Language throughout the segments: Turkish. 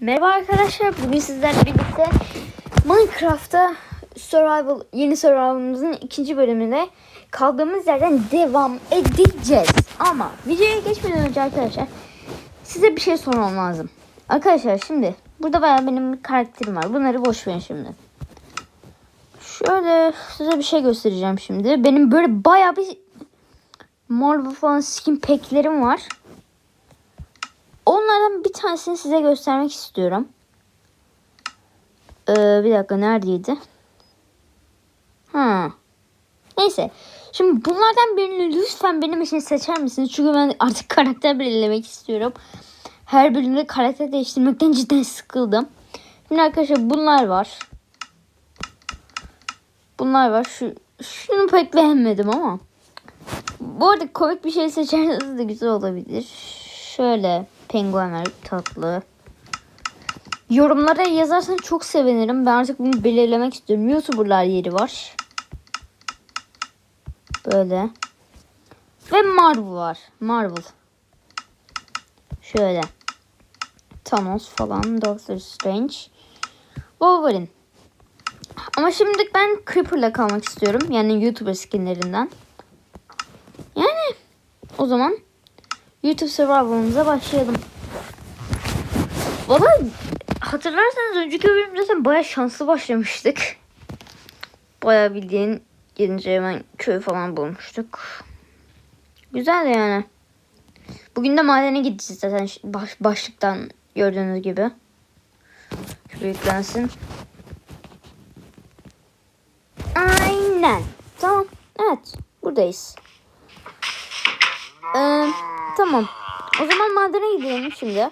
Merhaba arkadaşlar. Bugün sizlerle birlikte Minecraft'ta Survival yeni Survival'ımızın ikinci bölümünde kaldığımız yerden devam edeceğiz. Ama videoya geçmeden önce arkadaşlar size bir şey sormam lazım. Arkadaşlar şimdi burada bayağı benim karakterim var. Bunları boş verin şimdi. Şöyle size bir şey göstereceğim şimdi. Benim böyle bayağı bir Marvel falan skin pack'lerim var. Onlardan bir tanesini size göstermek istiyorum. Ee, bir dakika neredeydi? Ha. Neyse. Şimdi bunlardan birini lütfen benim için seçer misiniz? Çünkü ben artık karakter belirlemek istiyorum. Her bölümde karakter değiştirmekten cidden sıkıldım. Şimdi arkadaşlar bunlar var. Bunlar var. Şu, şunu pek beğenmedim ama. Bu arada komik bir şey seçerseniz de güzel olabilir. Şöyle penguenler tatlı. Yorumlara yazarsan çok sevinirim. Ben artık bunu belirlemek istiyorum. Youtuberlar yeri var. Böyle. Ve Marvel var. Marvel. Şöyle. Thanos falan. Doctor Strange. Wolverine. Ama şimdi ben Creeper'la kalmak istiyorum. Yani YouTuber skinlerinden. Yani o zaman YouTube Survival'ımıza başlayalım. Valla hatırlarsanız önceki bölümde zaten baya şanslı başlamıştık. Baya bildiğin gelince hemen köy falan bulmuştuk. Güzel yani. Bugün de madene gideceğiz zaten baş, başlıktan gördüğünüz gibi. Şuraya yüklensin. Aynen. Tamam. Evet. Buradayız. Ee, tamam. O zaman madene gidelim şimdi.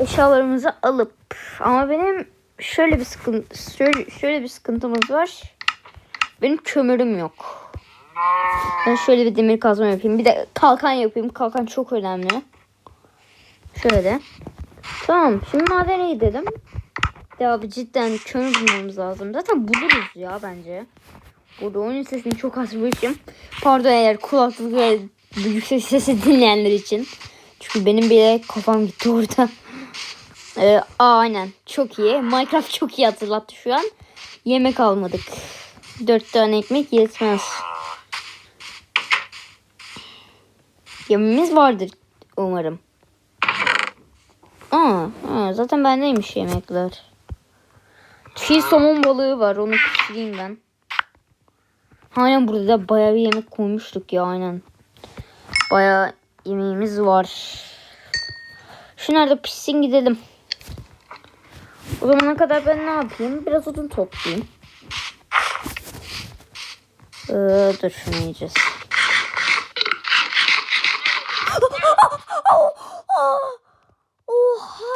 Eşyalarımızı alıp ama benim şöyle bir sıkıntı şöyle, şöyle bir sıkıntımız var. Benim kömürüm yok. Ben şöyle bir demir kazma yapayım. Bir de kalkan yapayım. Kalkan çok önemli. Şöyle. Tamam. Şimdi madene gidelim. Ya abi cidden kömür bulmamız lazım. Zaten buluruz ya bence. Burada oyun sesini çok duyuşum. Pardon eğer kulaklık ve yüksek sesi dinleyenler için. Çünkü benim bile kafam gitti orada. Ee, aynen çok iyi. Minecraft çok iyi hatırlattı şu an. Yemek almadık. Dört tane ekmek yetmez. Yemeğimiz vardır umarım. Aa, aa, zaten bendeymiş yemekler. Çiğ somon balığı var onu pişireyim ben. Aynen burada da bayağı bir yemek koymuştuk ya aynen. Bayağı yemeğimiz var. Şu nerede pişsin gidelim. O zamana kadar ben ne yapayım? Biraz odun toplayayım. Ee, dur şunu yiyeceğiz. Oha!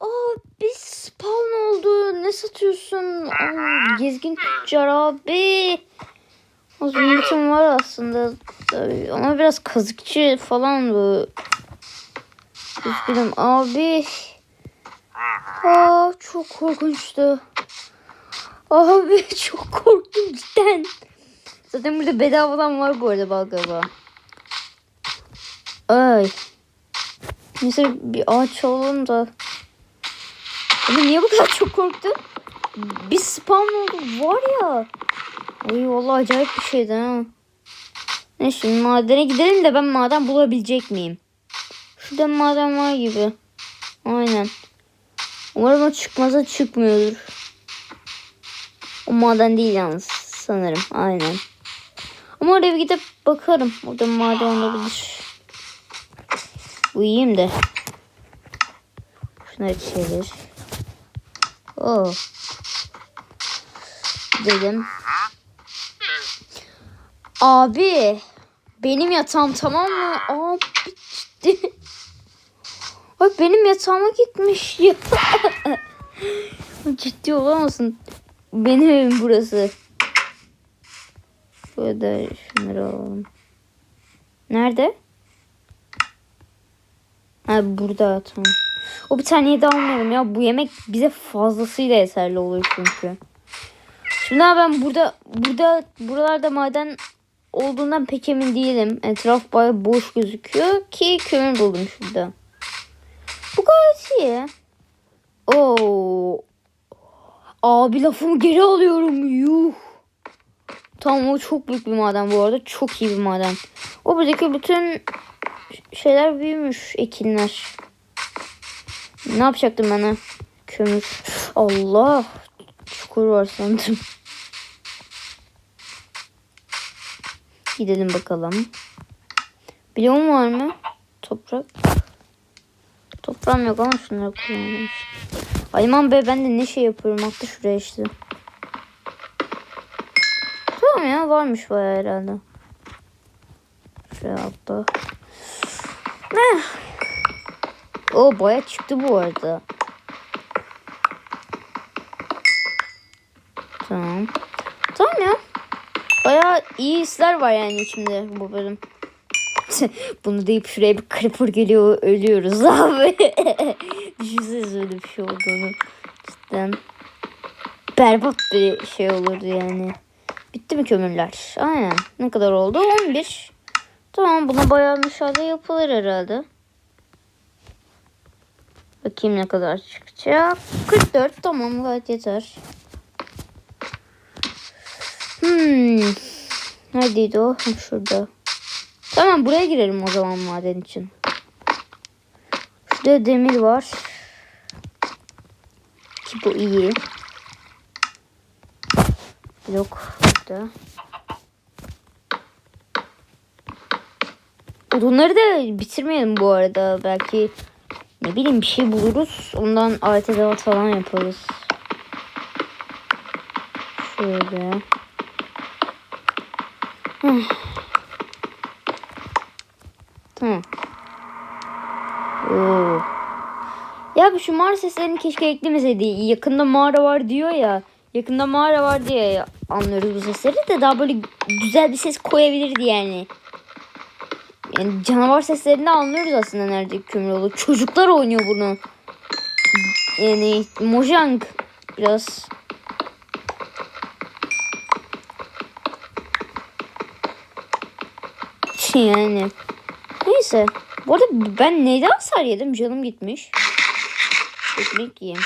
Aa, bir spawn oldu. Ne satıyorsun? Aa, gezgin tüccar abi. O zümrütüm var aslında. Tabii. Ama biraz kazıkçı falan bu. Üzgünüm abi. Aa, çok korkunçtu. Abi çok korktum cidden. Zaten burada bedavadan var bu arada bal galiba. Ay. Neyse bir ağaç alalım da. Abi niye bu kadar çok korktun? Bir spawn oldu var ya. Ay vallahi acayip bir şeydi ha. Ne şimdi madene gidelim de ben maden bulabilecek miyim? Şurada maden var gibi. Aynen. Umarım o çıkmaza çıkmıyordur. O maden değil yalnız sanırım. Aynen. Ama oraya gidip bakarım. Orada maden olabilir. Uyuyayım da. Şunları çevir. Oh. Dedim. Abi. Benim yatağım tamam mı? Abi ciddi. Ay benim yatağıma gitmiş ya. ciddi olamazsın. Benim evim burası. Burada şunları alalım. Nerede? Ha burada tamam. O bir taneyi de almayalım ya. Bu yemek bize fazlasıyla yeterli olur çünkü. Şimdi ben burada burada buralarda maden olduğundan pek emin değilim. Etraf baya boş gözüküyor ki kömür buldum şurada. Bu kadar Hadi. Oo. Abi lafımı geri alıyorum. Yuh. Tamam o çok büyük bir maden bu arada. Çok iyi bir maden. O buradaki bütün şeyler büyümüş. Ekinler. Ne yapacaktım ben ha? Kömür. Allah. Çukur var sandım. Gidelim bakalım. Biliyor var mı? Toprak. Toprağım yok ama şunları kullanmış. Ayman be ben de ne şey yapıyorum attı şuraya işte. Tamam ya varmış bayağı herhalde. Şuraya atla. Ne? O baya çıktı bu arada. Tamam. Tamam ya. Baya iyi hisler var yani içimde bu bölüm. Bunu deyip şuraya bir creeper geliyor ölüyoruz abi. Düşünsenize öyle bir şey olduğunu. Cidden berbat bir şey olurdu yani. Bitti mi kömürler? Aynen. Ne kadar oldu? 11. Tamam buna bayağı müsaade yapılır herhalde. Bakayım ne kadar çıkacak. 44 tamam gayet yeter. Hmm. Neredeydi o? Şurada. Tamam buraya girelim o zaman maden için. Şurada demir var. Ki bu iyi. Yok burada. Odunları da bitirmeyelim bu arada. Belki ne bileyim bir şey buluruz. Ondan alet edevat falan yaparız. Şöyle. Hıh. Tamam. Oo. Ya şu mağara seslerini keşke eklemeseydi. Yakında mağara var diyor ya. Yakında mağara var diye anlıyoruz bu sesleri de daha böyle güzel bir ses koyabilirdi yani. Yani canavar seslerini anlıyoruz aslında nerede kömür olur. Çocuklar oynuyor bunu. Yani Mojang biraz yani. Neyse. Bu arada ben neyden hasar yedim? Canım gitmiş. Ekmek yiyeyim.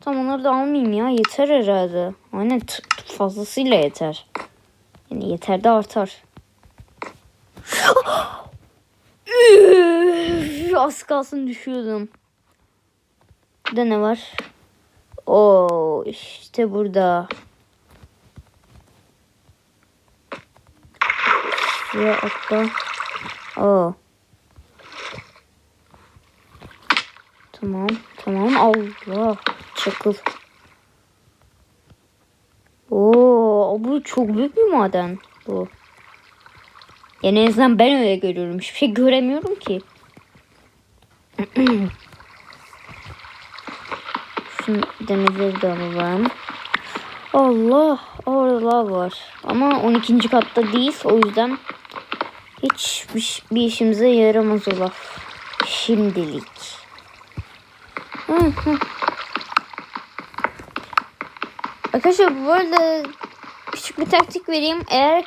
Tamam onları da almayayım ya. Yeter herhalde. Aynen fazlasıyla yeter. Yani yeter de artar. Az kalsın düşüyordum. Burada ne var? Oo işte burada. Şuraya atla. Oo. Tamam, tamam. Allah. Çakıl. Oo, bu çok büyük bir maden bu. Yani en azından ben öyle görüyorum. Hiçbir şey göremiyorum ki. Şu demirleri de. Allah orada var. Ama 12. katta değil. O yüzden hiç bir, bir işimize yaramaz o. Şimdilik. Hı. Arkadaşlar böyle küçük bir taktik vereyim. Eğer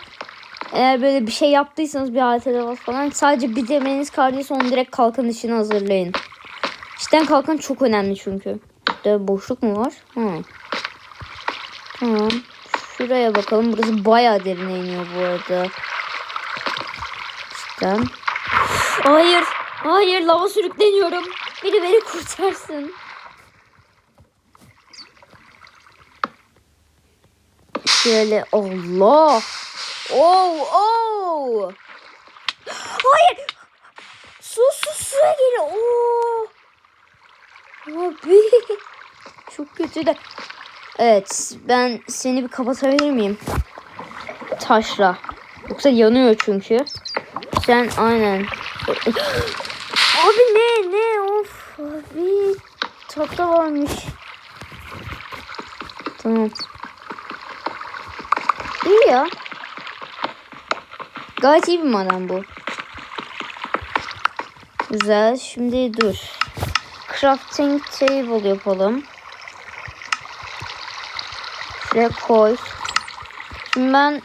eğer böyle bir şey yaptıysanız bir edevat falan sadece bir demeniz kaldıysa onu direkt kalkan işine hazırlayın. Cidden kalkan çok önemli çünkü. Burada boşluk mu var? Hı. Tamam. Şuraya bakalım. Burası bayağı derine iniyor bu arada. Cidden. Hayır. Hayır lava sürükleniyorum. Biri beni kurtarsın. Şöyle Allah. Oh oh. Hayır. Su su suya geliyor. Oo. Abi. Çok kötü de. Evet ben seni bir kapatabilir miyim? Taşla. Yoksa yanıyor çünkü. Sen aynen. Abi ne ne of abi. Tahta varmış. Tamam. İyi ya. Gayet iyi bir maden bu. Güzel. Şimdi dur. Crafting table yapalım. Şuraya koy. Şimdi ben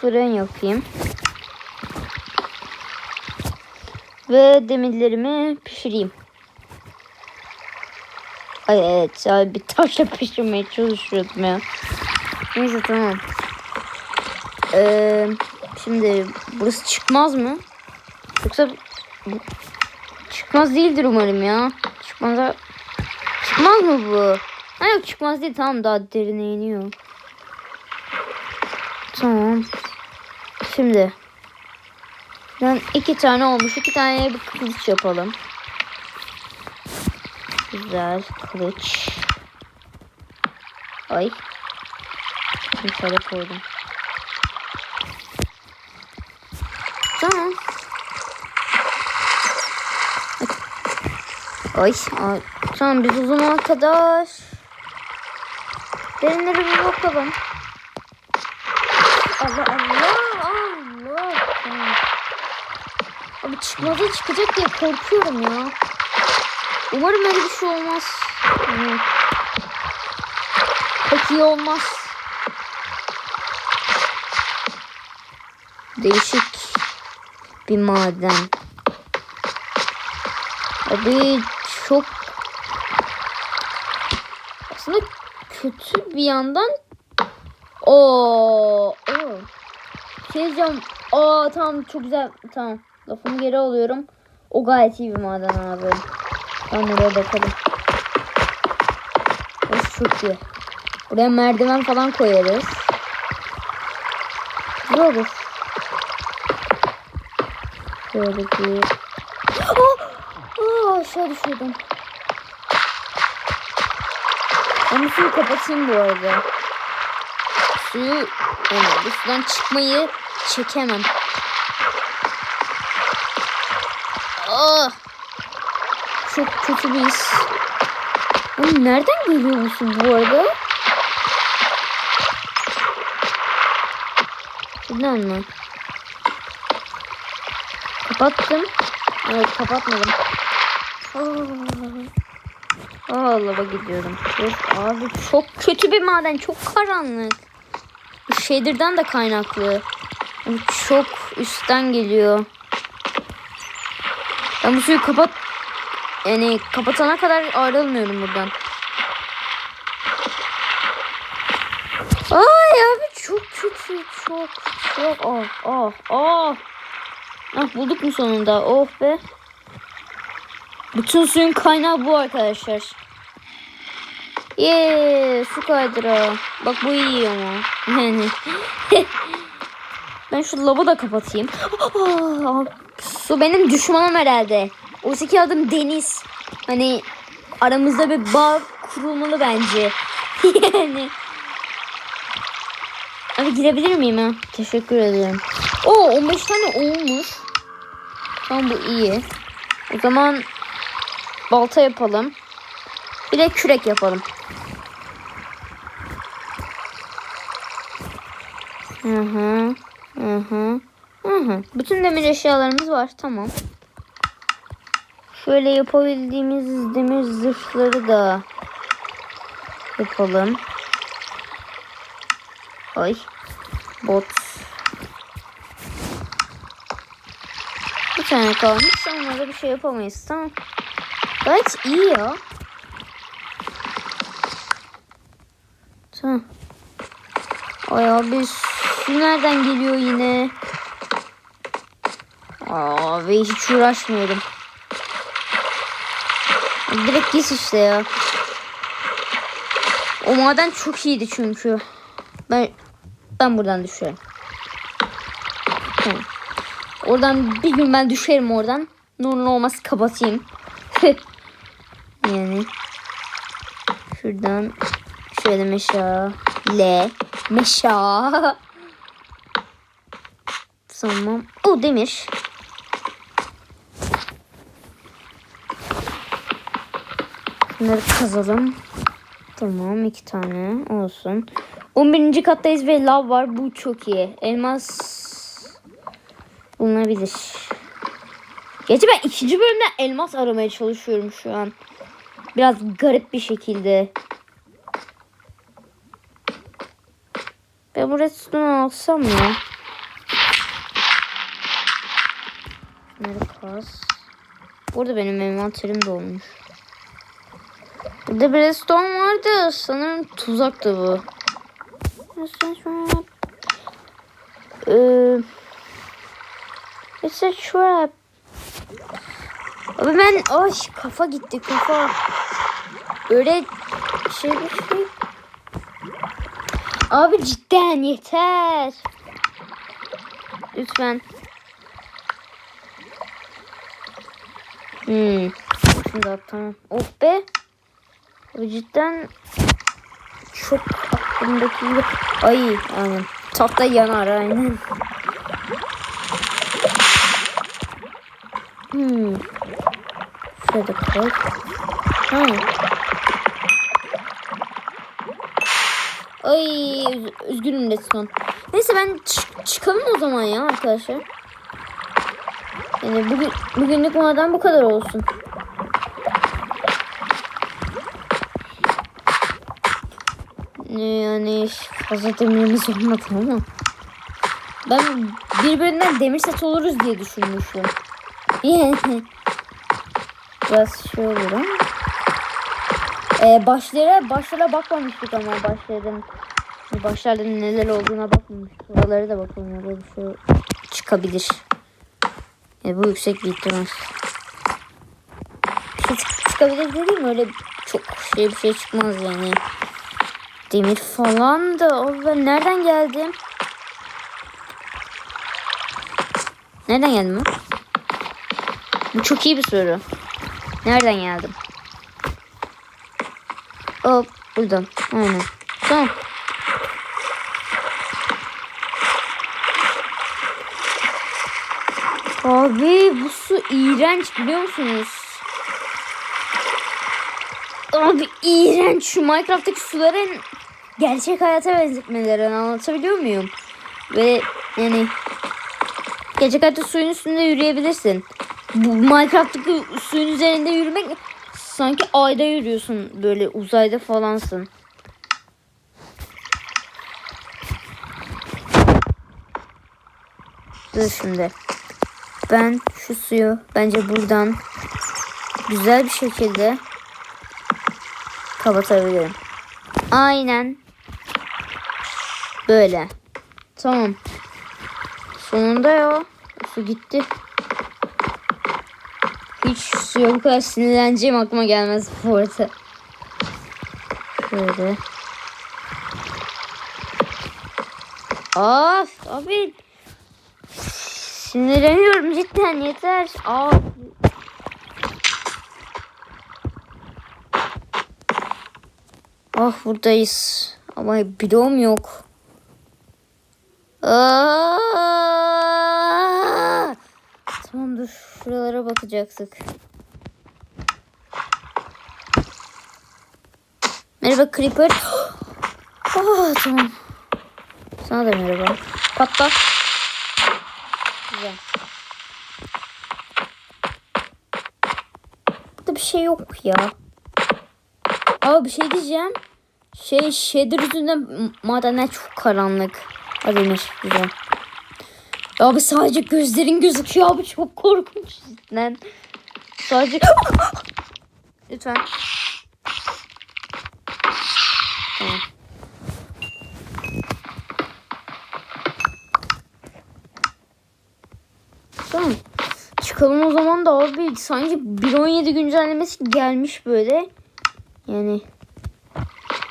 fırın yapayım. Ve demirlerimi pişireyim. Ay evet abi bir taşla pişirmeye çalışıyordum ya. Neyse tamam. Ee, şimdi burası çıkmaz mı? Yoksa bu çıkmaz değildir umarım ya. Çıkmaz Çıkmaz mı bu? Ha yok çıkmaz değil tamam daha derine iniyor. Tamam. Şimdi ben iki tane olmuş. iki tane bir kılıç yapalım. Güzel kılıç. Ay. Şöyle koydum. Tamam. Ay, ay. Tamam biz zamana kadar derinlere bir bakalım. Allah Allah. Tamam. Abi çıkmaza çıkacak diye korkuyorum ya. Umarım öyle bir şey olmaz. Yani, pek iyi olmaz. Değişik bir maden. Abi çok aslında kötü bir yandan o şey diyeceğim aa tamam çok güzel tamam lafımı geri alıyorum. O gayet iyi bir maden abi. Ben buraya bakalım. Burası çok iyi. Buraya merdiven falan koyarız. Olur? Şöyle bir aa, aşağı düşüyordum. Ben suyu kapatayım bu arada. Suyu yani bu sudan çıkmayı çekemem. Ah! Çok kötü bir his. Oğlum nereden geliyor bu su bu arada? Şuradan mı? Kapattım. Evet kapatmadım. Ah. Allah'a gidiyorum. Of abi çok kötü bir maden. Çok karanlık. Shader'dan da kaynaklı. Çok üstten geliyor. Ben bu suyu kapat... Yani kapatana kadar ayrılmıyorum buradan. Ay abi çok kötü. Çok çok. Oh oh oh. Ah bulduk mu sonunda? Oh be. Bütün suyun kaynağı bu arkadaşlar. Yeee su kaydıra. Bak bu iyi ama. Yani. ben şu lavı da kapatayım. su benim düşmanım herhalde. Oysa adım Deniz. Hani aramızda bir bağ kurulmalı bence. yani. Abi girebilir miyim ha? Teşekkür ederim. Oo 15 tane olmuş. Tamam bu iyi. O zaman balta yapalım. Bir de kürek yapalım. Hı hı. Hı hı. Hı hı. Bütün demir eşyalarımız var. Tamam. Şöyle yapabildiğimiz demir zırhları da yapalım. Ay. Bot. Bir tane kalmış. Onlara bir şey yapamayız. Tamam. Gayet iyi ya. Tamam. Ay abi su nereden geliyor yine? Aa ve hiç uğraşmıyorum. Direkt git işte ya. O maden çok iyiydi çünkü. Ben ben buradan düşerim. Oradan bir gün ben düşerim oradan. Nurlu olmaz kapatayım. yani. Şuradan şöyle meşa. L. Meşa. Tamam. O demir. Bunları kazalım. Tamam iki tane olsun. 11. kattayız ve lav var. Bu çok iyi. Elmas bulunabilir. Gerçi ben ikinci bölümde elmas aramaya çalışıyorum şu an. Biraz garip bir şekilde. Ben bu redstone alsam ya. Bunları kaz. Burada benim envanterim dolmuş. Burada redstone vardı. Sanırım tuzaktı bu. Ee, It's a trap. Abi ben ay kafa gitti kafa. Öyle şey bir şey. Abi cidden yeter. Lütfen. Hmm. Şimdi tamam. Oh be. Abi cidden çok aklımdaki gibi. Ay aynen. Tahta yanar aynen. Hmm. Şurada koy. Ha. Ay üz- üzgünüm Redstone. Neyse ben çı- çıkalım o zaman ya arkadaşlar. Yani bugün bugünlük maden bu kadar olsun. Yani fazla demirimiz olmadı ama. Ben birbirinden demir set oluruz diye düşünmüştüm. Yani biraz şey olur ama. Ee, başlara, başlara bakmamıştık ama başların başlarda neler olduğuna bakmamıştık. Oralara da bakalım. Orada bir şey çıkabilir. E, bu yüksek bir ihtimal. Bir şey çık- çıkabilir dediğim öyle çok şey bir şey çıkmaz yani. Demir falan da Abi ben nereden geldim? Nereden geldim ben? Bu çok iyi bir soru. Nereden geldim? Hop buradan. Aynen. Tamam. Abi bu su iğrenç biliyor musunuz? Abi iğrenç şu Minecraft'taki suların gerçek hayata benzetmelerini anlatabiliyor muyum? Ve yani gerçek hayatta suyun üstünde yürüyebilirsin. Bu Minecraft'taki suyun üzerinde yürümek sanki ayda yürüyorsun böyle uzayda falansın. Dur şimdi. Ben şu suyu bence buradan güzel bir şekilde kapatabilirim. Aynen. Böyle. Tamam. Sonunda ya. Su gitti. Hiç suya bu kadar sinirleneceğim aklıma gelmez bu arada. Şöyle. Of abi. Sinirleniyorum cidden yeter. Aa. Ah buradayız. Ama bloğum yok. Aa! Tamam dur şuralara bakacaktık. Merhaba Creeper. Ah tamam. Sana da merhaba. Patla. Güzel. Burada bir şey yok ya. Aa bir şey diyeceğim. Şey shader yüzünden madenler çok karanlık. Adenir güzel. Abi sadece gözlerin gözüküyor abi çok korkunç cidden. Sadece lütfen. Tamam. Tamam. Çıkalım o zaman da abi sanki 1.17 güncellemesi gelmiş böyle. Yani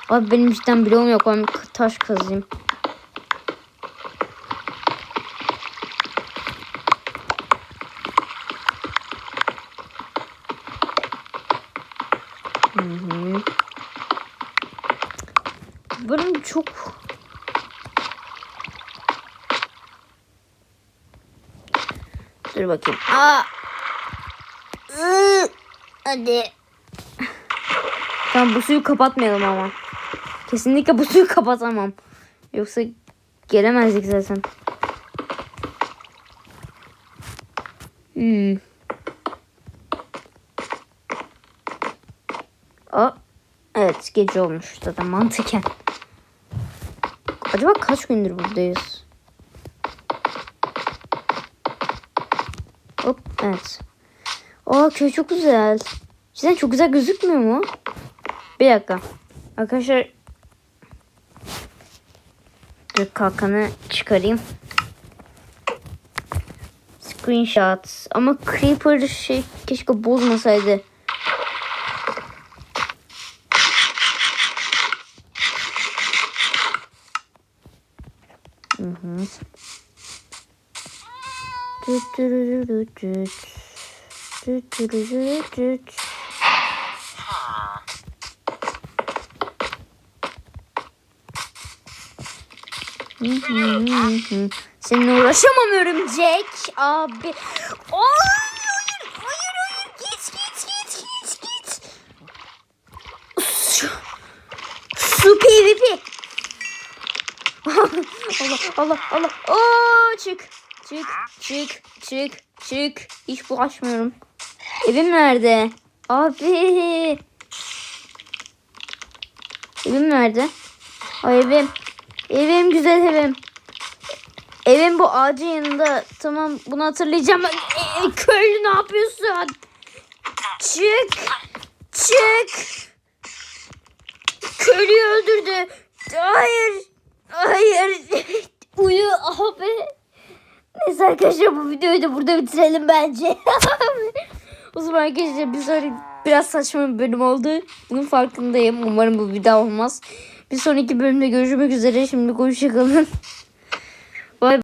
Abi benim cidden bloğum yok. Ben taş kazayım. Hı hı. Benim çok Dur bakayım. Aa. Iı. Hadi. Tamam bu suyu kapatmayalım ama. Kesinlikle bu suyu kapatamam. Yoksa gelemezdik zaten. Hmm. Aa, evet gece olmuş zaten mantıken. Acaba kaç gündür buradayız? Hop evet. Aa köy çok güzel. Cidden çok güzel gözükmüyor mu? Bir dakika. Arkadaşlar Dur kalkanı çıkarayım. Screenshot. Ama Creeper şey keşke bozmasaydı. Hı Seninle uğraşamam örümcek abi. Hayır hayır git git git git git. Su, su PvP. Allah Allah Allah. Oo çık çık çık çık çık. Hiç bulaşmıyorum. Evim nerede? Abi. Evim nerede? Ay evim. Evim güzel evim. Evim bu ağacın yanında. Tamam bunu hatırlayacağım. Ee, köylü ne yapıyorsun? Çık. Çık. Köylüyü öldürdü. Hayır. Hayır. Uyu abi. Neyse arkadaşlar bu videoyu da burada bitirelim bence. o zaman arkadaşlar bir sonraki biraz saçma bir bölüm oldu. Bunun farkındayım. Umarım bu bir daha olmaz. Bir sonraki bölümde görüşmek üzere. Şimdi hoşçakalın.